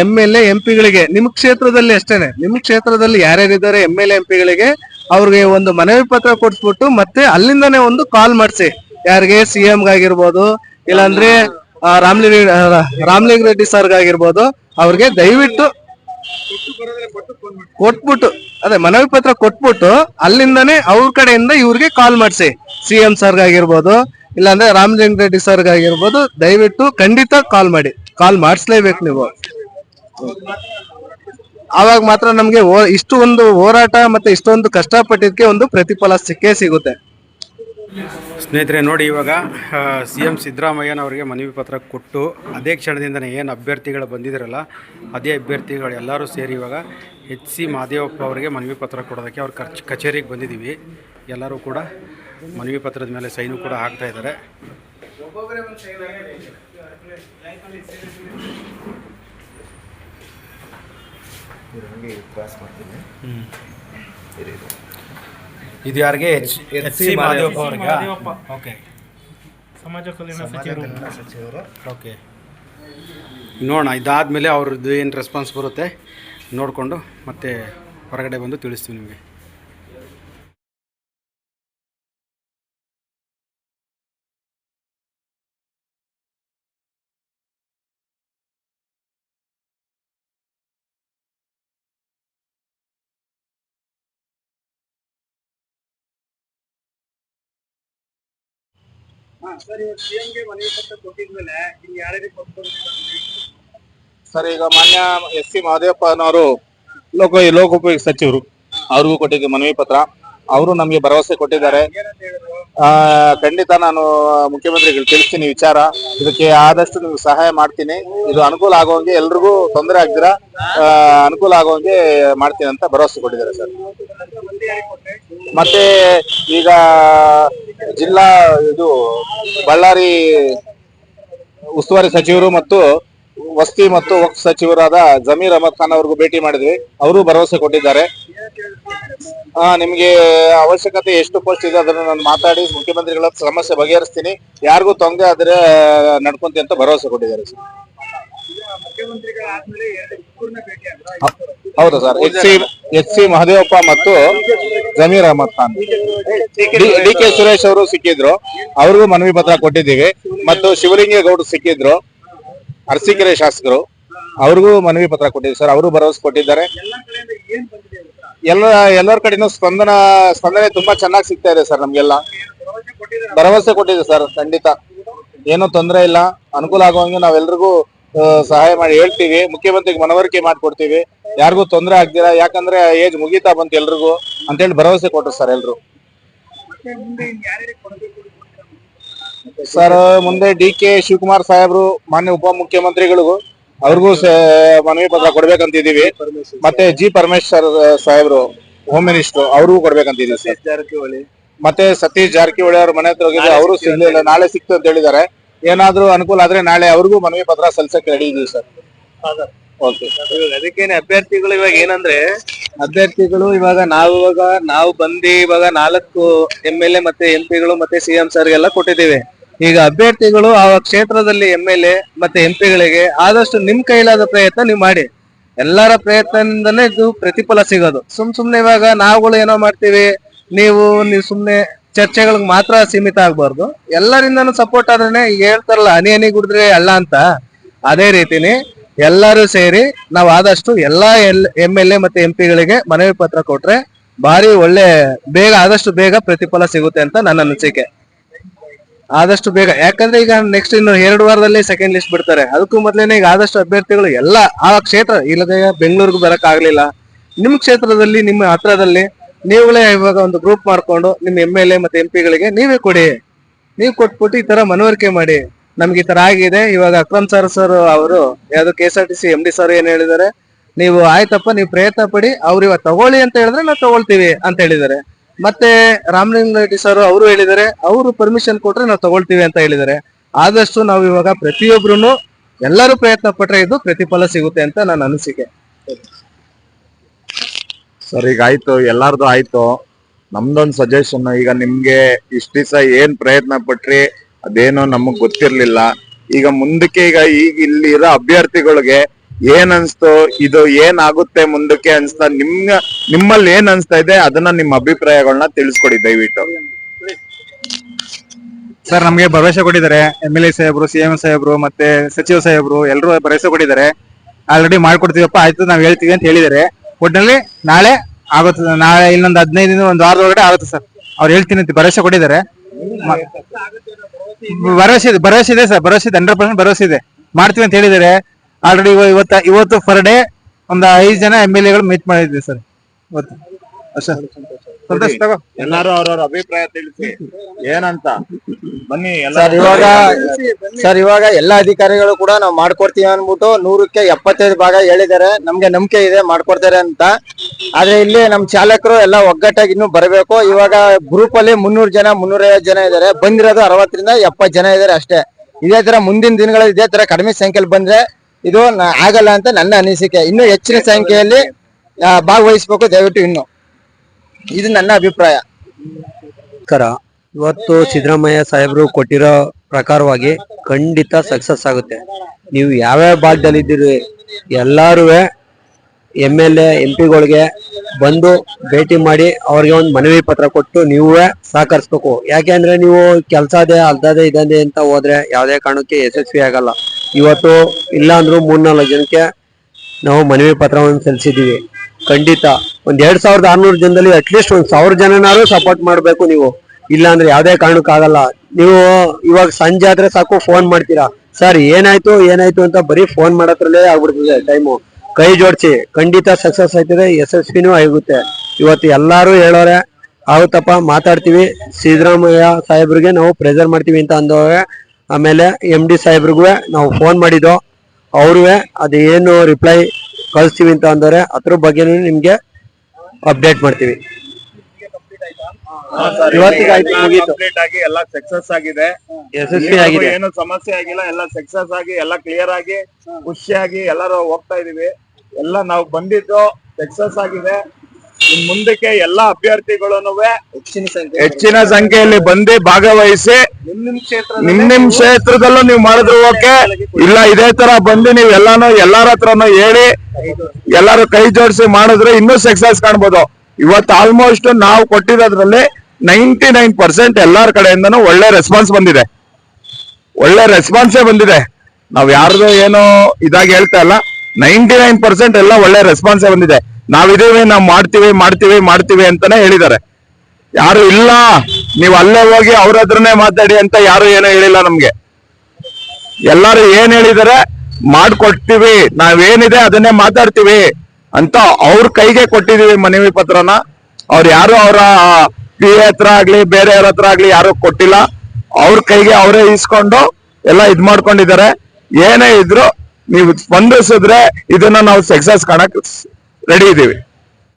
ಎಂ ಎಲ್ ಎಂ ಪಿಗಳಿಗೆ ನಿಮ್ ಕ್ಷೇತ್ರದಲ್ಲಿ ಅಷ್ಟೇನೆ ನಿಮ್ ಕ್ಷೇತ್ರದಲ್ಲಿ ಯಾರ್ಯಾರಿದ್ದಾರೆ ಎಂ ಎಲ್ ಎಂ ಪಿಗಳಿಗೆ ಅವ್ರಿಗೆ ಒಂದು ಮನವಿ ಪತ್ರ ಕೊಡ್ಸ್ಬಿಟ್ಟು ಮತ್ತೆ ಅಲ್ಲಿಂದನೇ ಒಂದು ಕಾಲ್ ಮಾಡಿಸಿ. ಯಾರಿಗೆ ಸಿ ಎಂ ಆಗಿರ್ಬೋದು ಇಲ್ಲಾಂದ್ರೆ ಆ, ರಾಮ್ಲಿ ಆ, ರಾಮ್ಲಿಂಗ್ ರೆಡ್ಡಿ ಸರ್ ಆಗಿರ್ಬೋದು ಅವ್ರಿಗೆ ದಯವಿಟ್ಟು ಕೊಟ್ಬಿಟ್ಟು ಅದೇ ಮನವಿ ಪತ್ರ ಕೊಟ್ಬಿಟ್ಟು ಅಲ್ಲಿಂದನೇ ಅವ್ರ ಕಡೆಯಿಂದ ಇವ್ರಿಗೆ ಕಾಲ್ ಮಾಡಿಸಿ. ಸಿ ಎಂ ಸರ್ಗ್ ಆಗಿರ್ಬೋದು ಇಲ್ಲಾಂದ್ರೆ ರಾಮಲಿಂಗ ರೆಡ್ಡಿ ಸರ್ಗ್ ಆಗಿರ್ಬೋದು ದಯವಿಟ್ಟು ಖಂಡಿತ ಕಾಲ್ ಮಾಡಿ. ಕಾಲ್ ಮಾಡಿಸ್ಲೇಬೇಕು ನೀವು. ಆವಾಗ ಮಾತ್ರ ನಮ್ಗೆ ಇಷ್ಟು ಒಂದು ಹೋರಾಟ ಮತ್ತೆ ಇಷ್ಟೊಂದು ಕಷ್ಟಪಟ್ಟಿದ್ಕೆ ಒಂದು ಪ್ರತಿಫಲ ಸಿಕ್ಕೇ ಸಿಗುತ್ತೆ. ಸ್ನೇಹಿತರೆ, ನೋಡಿ ಇವಾಗ ಸಿ ಎಂ ಸಿದ್ದರಾಮಯ್ಯನವರಿಗೆ ಮನವಿ ಪತ್ರ ಕೊಟ್ಟು, ಅದೇ ಕ್ಷಣದಿಂದನೇ ಏನು ಅಭ್ಯರ್ಥಿಗಳು ಬಂದಿದ್ದಾರಲ್ಲ ಅದೇ ಅಭ್ಯರ್ಥಿಗಳು ಎಲ್ಲರೂ ಸೇರಿ ಇವಾಗ ಎಚ್ ಸಿ ಮಾದೇವಪ್ಪ ಅವರಿಗೆ ಮನವಿ ಪತ್ರ ಕೊಡೋದಕ್ಕೆ ಅವ್ರ ಕಚ್, ಕಚೇರಿಗೆ ಬಂದಿದ್ದೀವಿ. ಎಲ್ಲರೂ ಕೂಡ ಮನವಿ ಪತ್ರದ ಮೇಲೆ ಸೈನು ಕೂಡ ಹಾಕ್ತಾ ಇದ್ದಾರೆ. ಇದು ಯಾರಿಗೆ? ಎಚ್ ಎಚ್ ಸಿ ಮಾದೇವಪ್ಪ ಅವರಿಗೆ? ಓಕೆ. ಸಮಾಜ ಕಲ್ಯಾಣ ಸಚಿವರು. ಓಕೆ. ನೋಡೋಣ ಇದಾದಮೇಲೆ ಅವ್ರದ್ದು ಏನು ರೆಸ್ಪಾನ್ಸ್ ಬರುತ್ತೆ ನೋಡಿಕೊಂಡು ಮತ್ತೆ ಹೊರಗಡೆ ಬಂದು ತಿಳಿಸ್ತೀವಿ ನಿಮಗೆ. ಸರ್ ಈಗ ಮಾನ್ಯ ಎಸ್ ಸಿ ಮಹದೇವಪ್ಪನವರು ಲೋಕ ಲೋಕೋಪಯೋಗಿ ಸಚಿವರು ಅವ್ರಿಗೂ ಕೊಟ್ಟಿದ್ದೆ ಮನವಿ ಪತ್ರ. ಅವರು ನಮಗೆ ಭರವಸೆ ಕೊಟ್ಟಿದ್ದಾರೆ. ಆ, ಖಂಡಿತ ನಾನು ಮುಖ್ಯಮಂತ್ರಿಗಳು ತಿಳಿಸ್ತೀನಿ ವಿಚಾರ. ಇದಕ್ಕೆ ಆದಷ್ಟು ನಿಮ್ಗೆ ಸಹಾಯ ಮಾಡ್ತೀನಿ. ಇದು ಅನುಕೂಲ ಆಗೋಂಗೆ ಎಲ್ರಿಗೂ ತೊಂದರೆ ಆಗ್ದಿರ ಅನುಕೂಲ ಆಗೋಂಗೆ ಮಾಡ್ತೀನಿ ಅಂತ ಭರವಸೆ ಕೊಟ್ಟಿದ್ದಾರೆ ಸರ್. ಮತ್ತೆ ಈಗ ಜಿಲ್ಲಾ ಇದು ಬಳ್ಳಾರಿ ಉಸ್ತುವಾರಿ ಸಚಿವರು ಮತ್ತು ವಸ್ತಿ ಮತ್ತು ವಕ್ಫ್ ಸಚಿವರಾದ ಜಮೀರ್ ಅಹಮದ್ ಖಾನ್ ಅವ್ರಿಗೂ ಭೇಟಿ ಮಾಡಿದ್ವಿ. ಅವರು ಭರವಸೆ ಕೊಟ್ಟಿದ್ದಾರೆ. ಆ, ನಿಮ್ಗೆ ಅವಶ್ಯಕತೆ ಎಷ್ಟು ಪೋಸ್ಟ್ ಇದೆ ಅದನ್ನ ನಾನು ಮಾತಾಡಿ ಮುಖ್ಯಮಂತ್ರಿಗಳ ಸಮಸ್ಯೆ ಬಗೆಹರಿಸ್ತೀನಿ. ಯಾರಿಗೂ ತೊಂದರೆ ಆದ್ರೆ ನಡ್ಕೊಂತಿ ಅಂತ ಭರವಸೆ ಕೊಟ್ಟಿದ್ದಾರೆ ಸರ್. ಹೌದು sir. H C H C Mahadevappa ಮತ್ತು ಜಮೀರ್ ಅಹಮದ್ ಖಾನ್. ಡಿ ಕೆ ಸುರೇಶ್ ಅವರು ಸಿಕ್ಕಿದ್ರು. ಅವ್ರಿಗೂ ಮನವಿ ಪತ್ರ ಕೊಟ್ಟಿದ್ದೀವಿ. ಮತ್ತು ಶಿವಲಿಂಗೇಗೌಡರು ಸಿಕ್ಕಿದ್ರು. ಅರಸೀಕೆರೆ ಶಾಸಕರು. ಅವ್ರಿಗೂ ಮನವಿ ಪತ್ರ ಕೊಟ್ಟಿದ್ದೀವಿ ಸರ್. ಅವರು ಭರವಸೆ ಕೊಟ್ಟಿದ್ದಾರೆ. ಎಲ್ಲ ಎಲ್ಲರ ಕಡೆನೂ ಸ್ಪಂದನ ಸ್ಪಂದನೆ ತುಂಬಾ ಚೆನ್ನಾಗಿ ಸಿಗ್ತಾ ಇದೆ ಸರ್ ನಮ್ಗೆಲ್ಲ. ಭರವಸೆ ಕೊಟ್ಟಿದೆ ಸರ್ ಖಂಡಿತ. ಏನೂ ತೊಂದರೆ ಇಲ್ಲ. ಅನುಕೂಲ ಆಗುವಂಗೆ ನಾವೆಲ್ರಿಗೂ ಸಹಾಯ ಮಾಡಿ ಹೇಳ್ತೀವಿ. ಮುಖ್ಯಮಂತ್ರಿಗೆ ಮನವರಿಕೆ ಮಾಡ್ಕೊಡ್ತೀವಿ. ಯಾರಿಗೂ ತೊಂದರೆ ಆಗ್ದಿರಾ ಯಾಕಂದ್ರೆ ಏಜ್ ಮುಗೀತಾ ಬಂತು ಎಲ್ರಿಗೂ ಅಂತೇಳಿ ಭರವಸೆ ಕೊಟ್ಟರು ಸರ್ ಎಲ್ರು. ಸರ್ ಮುಂದೆ ಡಿ ಕೆ ಶಿವಕುಮಾರ್ ಸಾಹೇಬ್ರು ಮಾನ್ಯ ಉಪ ಮುಖ್ಯಮಂತ್ರಿಗಳಿಗೂ ಅವ್ರಿಗೂ ಮನವಿ ಪತ್ರ ಕೊಡ್ಬೇಕಂತಿದೀವಿ ಮತ್ತೆ ಜಿ ಪರಮೇಶ್ವರ್ ಸಾಹೇಬ್ರು ಹೋಮ್ ಮಿನಿಸ್ಟರ್ ಅವ್ರಿಗೂ ಕೊಡ್ಬೇಕಂತಿದೀವಿ ಸರ್. ಜಾರಕಿಹೊಳಿ. ಮತ್ತೆ ಸತೀಶ್ ಜಾರಕಿಹೊಳಿ ಅವ್ರ ಮನೆ ಹತ್ರ ಹೋಗಿದ್ರೆ ಅವರು ಸಿಗ್ಲಿಲ್ಲ ನಾಳೆ ಸಿಕ್ತು ಅಂತ ಹೇಳಿದ್ದಾರೆ. ಏನಾದ್ರೂ ಅನುಕೂಲ ಆದ್ರೆ ನಾಳೆ ಅವ್ರಿಗೂ ಮನವಿ ಪತ್ರ ಸಲ್ಲಿಸಕ್ಕೆ ರೆಡಿ ಇದೀವಿ ಸರ್. ಓಕೆ ಅದಕ್ಕೇನೆ ಅಭ್ಯರ್ಥಿಗಳು ಇವಾಗ ಏನಂದ್ರೆ? ಅಭ್ಯರ್ಥಿಗಳು ಇವಾಗ ನಾವು ಇವಾಗ ನಾವು ಬಂದಿ ಇವಾಗ ನಾಲ್ಕು ಎಂ ಎಲ್ ಎ ಮತ್ತೆ ಎಂ ಪಿಗಳು ಮತ್ತೆ ಸಿಎಂ ಎಲ್ಲ ಕೊಟ್ಟಿದ್ದೀವಿ. ಈಗ ಅಭ್ಯರ್ಥಿಗಳು ಆ ಕ್ಷೇತ್ರದಲ್ಲಿ ಎಂ ಎಲ್ ಎ ಮತ್ತೆ ಎಂ ಪಿಗಳಿಗೆ ಆದಷ್ಟು ನಿಮ್ ಕೈಲಾದ ಪ್ರಯತ್ನ ನೀವು ಮಾಡಿ. ಎಲ್ಲರ ಪ್ರಯತ್ನದಿಂದನೇ ಇದು ಪ್ರತಿಫಲ ಸಿಗೋದು. ಸುಮ್ ಸುಮ್ನೆ ಇವಾಗ ನಾವುಗಳು ಏನೋ ಮಾಡ್ತೀವಿ ನೀವು ನೀವು ಸುಮ್ನೆ ಚರ್ಚೆಗಳಿಗೆ ಮಾತ್ರ ಸೀಮಿತ ಆಗ್ಬಾರ್ದು. ಎಲ್ಲರಿಂದನೂ ಸಪೋರ್ಟ್ ಆದ್ರೆ ಈಗ ಹೇಳ್ತಾರಲ್ಲ, ಹನಿ ಹನಿ ಗುಡಿದ್ರೆ ಅಲ್ಲ ಅಂತ. ಅದೇ ರೀತಿನಿ ಎಲ್ಲರೂ ಸೇರಿ ನಾವು ಆದಷ್ಟು ಎಲ್ಲಾ ಎಲ್ ಎಲ್ ಎ ಮತ್ತೆ ಎಂ ಪಿಗಳಿಗೆ ಮನವಿ ಪತ್ರ ಕೊಟ್ರೆ ಭಾರಿ ಒಳ್ಳೆ ಬೇಗ, ಆದಷ್ಟು ಬೇಗ ಪ್ರತಿಫಲ ಸಿಗುತ್ತೆ ಅಂತ ನನ್ನ ಅನಿಸಿಕೆ. ಆದಷ್ಟು ಬೇಗ. ಯಾಕಂದ್ರೆ ಈಗ ನೆಕ್ಸ್ಟ್ ಇನ್ನು ಎರಡು ವಾರದಲ್ಲಿ ಸೆಕೆಂಡ್ ಲಿಸ್ಟ್ ಬಿಡ್ತಾರೆ. ಅದಕ್ಕೂ ಮೊದ್ಲೇನೆ ಈಗ ಆದಷ್ಟು ಅಭ್ಯರ್ಥಿಗಳು ಎಲ್ಲ ಆ ಕ್ಷೇತ್ರ, ಇಲ್ಲದೆ ಬೆಂಗಳೂರಿಗೆ ಬರಕ್ ಆಗ್ಲಿಲ್ಲ ನಿಮ್ ಕ್ಷೇತ್ರದಲ್ಲಿ, ನಿಮ್ಮ ಹತ್ರದಲ್ಲಿ ನೀವುಗಳೇ ಇವಾಗ ಒಂದು ಗ್ರೂಪ್ ಮಾಡ್ಕೊಂಡು ನಿಮ್ ಎಂ ಎಲ್ ಎ ಮತ್ತೆ ಎಂ ಪಿಗಳಿಗೆ ನೀವೇ ಕೊಡಿ. ನೀವು ಕೊಟ್ಬಿಟ್ಟು ಈ ತರ ಮನವರಿಕೆ ಮಾಡಿ. ನಮ್ಗೆ ಈ ತರ ಆಗಿದೆ. ಇವಾಗ ಅಕ್ರಮ್ ಸರ್ ಸರ್ ಅವರು, ಯಾವ್ದು K S R T C M D sir ಏನ್ ಹೇಳಿದಾರೆ ನೀವು ಆಯ್ತಪ್ಪ, ನೀವು ಪ್ರಯತ್ನ ಪಡಿ, ಅವ್ರು ಇವಾಗ ತಗೊಳ್ಳಿ ಅಂತ ಹೇಳಿದ್ರೆ ನಾವು ತಗೊಳ್ತೀವಿ ಅಂತ ಹೇಳಿದ್ದಾರೆ. ಮತ್ತೆ ರಾಮಲಿಂಗ ರೆಡ್ಡಿ ಸರ್ ಅವರು ಹೇಳಿದ್ದಾರೆ, ಅವರು ಪರ್ಮಿಷನ್ ಕೊಟ್ರೆ ನಾವು ತಗೊಳ್ತೀವಿ ಅಂತ ಹೇಳಿದ್ದಾರೆ. ಆದಷ್ಟು ನಾವು ಇವಾಗ ಪ್ರತಿಯೊಬ್ರು ಎಲ್ಲರೂ ಪ್ರಯತ್ನ ಪಟ್ರೆ ಇದು ಪ್ರತಿಫಲ ಸಿಗುತ್ತೆ ಅಂತ ನನ್ನ ಅನಿಸಿಕೆ. ಸರ್, ಈಗ ಆಯ್ತು, ಎಲ್ಲಾರ್ದು ಆಯ್ತು. ನಮ್ದೊಂದು ಸಜೆಷನ್ ಈಗ ನಿಮ್ಗೆ ಇಷ್ಟ ದಿವಸ ಏನ್ ಪ್ರಯತ್ನ ಪಟ್ರಿ, ಅದೇನೋ ನಮಗ್ ಗೊತ್ತಿರ್ಲಿಲ್ಲ. ಈಗ ಮುಂದಕ್ಕೆ ಈಗ ಈಗ ಇಲ್ಲಿ ಇರೋ ಅಭ್ಯರ್ಥಿಗಳಿಗೆ ಏನ್ ಅನ್ಸ್ತು, ಇದು ಏನ್ ಆಗುತ್ತೆ ಮುಂದಕ್ಕೆ ಅನ್ಸ್ತಾ ನಿಮ್ ನಿಮ್ಮಲ್ಲಿ ಏನ್ ಅನ್ಸ್ತಾ ಇದೆ, ಅದನ್ನ ನಿಮ್ಮ ಅಭಿಪ್ರಾಯಗಳನ್ನ ತಿಳಿಸ್ಕೊಡಿ, ದಯವಿಟ್ಟು. ಸರ್, ನಮಗೆ ಭರವಸೆ ಕೊಟ್ಟಿದ್ದಾರೆ, ಎಂ ಎಲ್ ಎ ಸಾಹೇಬ್ರು, ಸಿ ಎಂ ಸಾಹೇಬ್ರು, ಮತ್ತೆ ಸಚಿವ ಸಾಹೇಬ್ರು ಎಲ್ಲರೂ ಭರವಸೆ ಕೊಟ್ಟಿದ್ದಾರೆ. ಆಲ್ರೆಡಿ ಮಾಡ್ಕೊಡ್ತೀವಪ್ಪ, ಆಯ್ತು, ನಾವ್ ಹೇಳ್ತೀವಿ ಅಂತ ಹೇಳಿದ್ದಾರೆ. ಒಟ್ಟಿನಲ್ಲಿ ನಾಳೆ ಆಗುತ್ತೆ ನಾಳೆ ಇನ್ನೊಂದು ಹದಿನೈದು ದಿನ, ಒಂದು ವಾರದೊಳಗಡೆ ಆಗುತ್ತೆ ಸರ್ ಅವ್ರು ಹೇಳ್ತೀನಿ ಅಂತ ಭರವಸೆ ಕೊಟ್ಟಿದ್ದಾರೆ. ಭರವಸೆ ಇದೆ ಭರವಸೆ ಇದೆ ಸರ್ ಭರವಸೆ ಇದೆ ಹಂಡ್ರೆಡ್ ಪರ್ಸೆಂಟ್ ಭರವಸೆ ಇದೆ. ಮಾಡ್ತೀವಿ ಅಂತ ಹೇಳಿದ್ದಾರೆ. ಆಲ್ರೆಡಿ ಇವತ್ತು ಇವತ್ತು ಪರ್ ಡೇ ಒಂದು ಐದು ಜನ ಎಂ ಎಲ್ ಎಗಳು ಮೀಟ್ ಮಾಡಿದ್ವಿ ಸರ್ ಇವತ್ತು. ಅಷ್ಟೇ ಸಂತೋಷ ತಗೋ. ಎಲ್ಲಾರು ಅವ್ರವ್ರ ಅಭಿಪ್ರಾಯ ತಿಳಿಸಿ. ಏನಂತ? ಬನ್ನಿ ಸರ್ ಇವಾಗ ಸರ್ ಇವಾಗ ಎಲ್ಲಾ ಅಧಿಕಾರಿಗಳು ಕೂಡ ನಾವು ಮಾಡ್ಕೊಡ್ತೀವಿ ಅನ್ಬಿಟ್ಟು ನೂರಕ್ಕೆ ಎಪ್ಪತ್ತೈದು ಭಾಗ ಹೇಳಿದ್ದಾರೆ. ನಮ್ಗೆ ನಂಬಿಕೆ ಇದೆ ಮಾಡ್ಕೊಡ್ತಾರೆ ಅಂತ. ಆದ್ರೆ ಇಲ್ಲಿ ನಮ್ ಚಾಲಕರು ಎಲ್ಲ ಒಗ್ಗಟ್ಟಾಗಿ ಇನ್ನು ಬರಬೇಕು. ಇವಾಗ ಗ್ರೂಪ್ ಅಲ್ಲಿ ಮುನ್ನೂರು ಜನ ಮುನ್ನೂರೈವತ್ತು ಜನ ಇದ್ದಾರೆ. ಬಂದಿರೋದು ಅರವತ್ತರಿಂದ ಎಪ್ಪತ್ತು ಜನ ಇದ್ದಾರೆ ಅಷ್ಟೇ. ಇದೇ ತರ ಮುಂದಿನ ದಿನಗಳಲ್ಲಿ ಇದೇ ತರ ಕಡಿಮೆ ಸಂಖ್ಯೆಯಲ್ಲಿ ಬಂದ್ರೆ ಇದು ನ- ಆಗಲ್ಲ ಅಂತ ನನ್ನ ಅನಿಸಿಕೆ. ಇನ್ನು ಹೆಚ್ಚಿನ ಸಂಖ್ಯೆಯಲ್ಲಿ ಆ, ಭಾಗವಹಿಸ್ಬೇಕು ದಯವಿಟ್ಟು ಇನ್ನು. ಇದು ನನ್ನ ಅಭಿಪ್ರಾಯ. ಕರ ಇವತ್ತು ಸಿದ್ದರಾಮಯ್ಯ ಸಾಹೇಬರು ಕೊಟ್ಟಿರೋ ಪ್ರಕಾರವಾಗಿ ಖಂಡಿತ ಸಕ್ಸಸ್ ಆಗುತ್ತೆ. ನೀವು ಯಾವ್ಯಾವ ಭಾಗದಲ್ಲಿ ಇದ್ದೀರಿ, ಎಲ್ಲಾರು ಎಂ ಎಲ್ ಎ, ಎಂ ಪಿಗಳಿಗೆ ಬಂದು ಭೇಟಿ ಮಾಡಿ ಅವ್ರಿಗೆ ಒಂದು ಮನವಿ ಪತ್ರ ಕೊಟ್ಟು ನೀವೇ ಸಹಕರಿಸ್ಬೇಕು. ಯಾಕೆಂದ್ರೆ ನೀವು ಕೆಲಸ ಅದೇ, ಅಲ್ದದೆ, ಇದಂದೆ ಅಂತ ಹೋದ್ರೆ ಯಾವುದೇ ಕಾರಣಕ್ಕೆ ಯಶಸ್ವಿ ಆಗಲ್ಲ. ಇವತ್ತು ಇಲ್ಲ ಅಂದ್ರೂ ಮೂರ್ನಾಲ್ಕು ಜನಕ್ಕೆ ನಾವು ಮನವಿ ಪತ್ರವನ್ನು ಸಲ್ಲಿಸಿದೀವಿ ಖಂಡಿತ. ಒಂದ್ ಎರಡ್ ಸಾವಿರದ ಆರ್ನೂರು ಜನದಲ್ಲಿ ಅಟ್ಲೀಸ್ಟ್ ಒಂದ್ ಸಾವಿರ ಜನನಾರು ಸಪೋರ್ಟ್ ಮಾಡ್ಬೇಕು ನೀವು. ಇಲ್ಲ ಅಂದ್ರೆ ಯಾವ್ದೇ ಕಾರಣಕ್ಕಾಗಲ್ಲ ನೀವು ಇವಾಗ ಸಂಜೆ ಆದ್ರೆ ಸಾಕು ಫೋನ್ ಮಾಡ್ತೀರಾ? ಸರ್, ಏನಾಯ್ತು ಏನಾಯ್ತು ಅಂತ ಬರೀ ಫೋನ್ ಮಾಡೋದ್ರಲ್ಲೇ ಆಗ್ಬಿಡ್ತದೆ ಟೈಮು ಕೈ ಜೋಡಿಸಿ. ಖಂಡಿತ ಸಕ್ಸಸ್ ಆಯ್ತದೆ ಯಶಸ್ವಿನೂ ಆಗುತ್ತೆ. ಇವತ್ತು ಎಲ್ಲಾರು ಹೇಳೋರೆ ಆಗುತ್ತಪ್ಪ ಮಾತಾಡ್ತೀವಿ. ಸಿದ್ದರಾಮಯ್ಯ ಸಾಹೇಬ್ರಿಗೆ ನಾವು ಪ್ರೆಸರ್ ಮಾಡ್ತೀವಿ ಅಂತ ಅಂದವ್ರೆ. ಆಮೇಲೆ ಎಂ ಡಿ ಸಾಹೇಬ್ರಿಗೂ ನಾವು ಫೋನ್ ಮಾಡಿದ್ದೋ. ಅವ್ರೂ ಅದೇನು ರಿಪ್ಲೈ ಕಳಿಸ್ತೀವಿ ಅಂತ ಅಂದರೆ ಅದ್ರ ಬಗ್ಗೆನೂ ನಿಮ್ಗೆ ಅಪ್ಡೇಟ್ ಮಾಡ್ತೀವಿ. ಕಂಪ್ಲೀಟ್ ಆಗಿ ಎಲ್ಲ ಸಕ್ಸಸ್ ಆಗಿದೆ. ಯಶಸ್ವಿ ಆಗಿದೆ. ಏನು ಸಮಸ್ಯೆ ಆಗಿಲ್ಲ ಎಲ್ಲ ಸಕ್ಸಸ್ ಆಗಿ ಎಲ್ಲ ಕ್ಲಿಯರ್ ಆಗಿ ಖುಷಿಯಾಗಿ ಎಲ್ಲರೂ ಹೋಗ್ತಾ ಇದೀವಿ. ಎಲ್ಲ ನಾವು ಬಂದಿದ್ದು ಸಕ್ಸಸ್ ಆಗಿದೆ. ಇನ್ ಮುಂದಕ್ಕೆ ಎಲ್ಲಾ ಅಭ್ಯರ್ಥಿಗಳನ್ನು ಹೆಚ್ಚಿನ ಸಂಖ್ಯೆ ಹೆಚ್ಚಿನ ಸಂಖ್ಯೆಯಲ್ಲಿ ಬಂದು ಭಾಗವಹಿಸಿ ನಿಮ್ ನಿಮ್ ಕ್ಷೇತ್ರದಲ್ಲೂ ನೀವು ಮಾಡಿದ್ರು ಓಕೆ. ಇಲ್ಲ ಇದೇ ತರ ಬಂದು ನೀವು ಎಲ್ಲಾನು ಎಲ್ಲಾರ ಹತ್ರನು ಹೇಳಿ ಎಲ್ಲಾರು ಕೈ ಜೋಡಿಸಿ ಮಾಡಿದ್ರೆ ಇನ್ನೂ ಸಕ್ಸಸ್ ಕಾಣ್ಬೋದು. ಇವತ್ತು ಆಲ್ಮೋಸ್ಟ್ ನಾವು ಕೊಟ್ಟಿರೋದ್ರಲ್ಲಿ ನೈಂಟಿ ನೈನ್ ಪರ್ಸೆಂಟ್ ಎಲ್ಲಾರ ಕಡೆಯಿಂದನೂ ಒಳ್ಳೆ ರೆಸ್ಪಾನ್ಸ್ ಬಂದಿದೆ. ಒಳ್ಳೆ ರೆಸ್ಪಾನ್ಸೇ ಬಂದಿದೆ. ನಾವ್ ಯಾರ್ದು ಏನು ಇದಾಗಿ ಹೇಳ್ತಾ ಇಲ್ಲ ನೈಂಟಿ ನೈನ್ ಪರ್ಸೆಂಟ್ ಎಲ್ಲ ಒಳ್ಳೆ ರೆಸ್ಪಾನ್ಸೇ ಬಂದಿದೆ. ನಾವಿದೀವಿ, ನಾವು ಮಾಡ್ತೀವಿ ಮಾಡ್ತೀವಿ ಮಾಡ್ತೀವಿ ಅಂತಾನೆ ಹೇಳಿದ್ದಾರೆ. ಯಾರು ಇಲ್ಲ, ನೀವು ಅಲ್ಲೇ ಹೋಗಿ ಅವ್ರ ಹತ್ರನೇ ಮಾತಾಡಿ ಅಂತ ಯಾರು ಏನೋ ಹೇಳಿಲ್ಲ ನಮ್ಗೆ. ಎಲ್ಲಾರು ಏನ್ ಹೇಳಿದಾರೆ ಮಾಡ್ಕೊಡ್ತೀವಿ, ನಾವೇನಿದೆ ಅದನ್ನೇ ಮಾತಾಡ್ತೀವಿ ಅಂತ ಅವ್ರ ಕೈಗೆ ಕೊಟ್ಟಿದೀವಿ ಮನವಿ ಪತ್ರನ. ಅವ್ರು ಯಾರು ಅವರ ಪಿ ಹತ್ರ ಆಗ್ಲಿ ಬೇರೆಯವ್ರ ಹತ್ರ ಆಗ್ಲಿ ಯಾರು ಕೊಟ್ಟಿಲ್ಲ. ಅವ್ರ ಕೈಗೆ ಅವರೇ ಇಸ್ಕೊಂಡು ಎಲ್ಲ ಇದ್ ಮಾಡ್ಕೊಂಡಿದ್ದಾರೆ. ಏನೇ ಇದ್ರು ನೀವು ಸ್ಪಂದಿಸಿದ್ರೆ ಇದನ್ನ ನಾವು ಸಕ್ಸಸ್ ಕಾಣಕ್ ರೆಡಿ ಇದೀವಿ